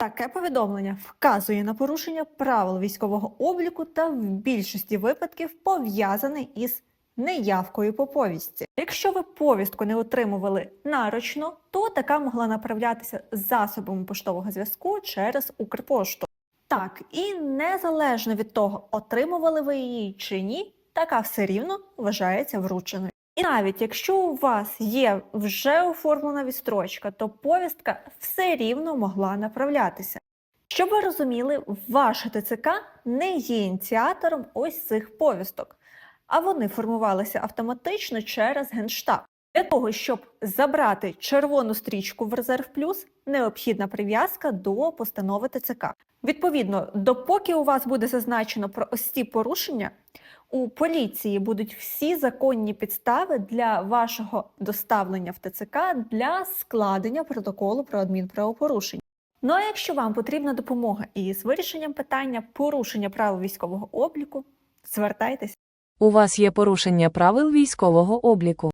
Таке повідомлення вказує на порушення правил військового обліку та в більшості випадків пов'язане із неявкою по повістці. Якщо ви повістку не отримували нарочно, то така могла направлятися засобами поштового зв'язку через Укрпошту. Так, і незалежно від того, отримували ви її чи ні, така все рівно вважається врученою. І навіть якщо у вас є вже оформлена відстрочка, то повістка все рівно могла направлятися. Щоб ви розуміли, ваша ТЦК не є ініціатором ось цих повісток, а вони формувалися автоматично через Генштаб. Для того, щоб забрати червону стрічку в резерв плюс, необхідна прив'язка до постанови ТЦК. Відповідно, допоки у вас буде зазначено про ось ці порушення, у поліції будуть всі законні підстави для вашого доставлення в ТЦК для складення протоколу про адмінправопорушення. Ну а якщо вам потрібна допомога із вирішенням питання порушення правил військового обліку, звертайтеся. У вас є порушення правил військового обліку.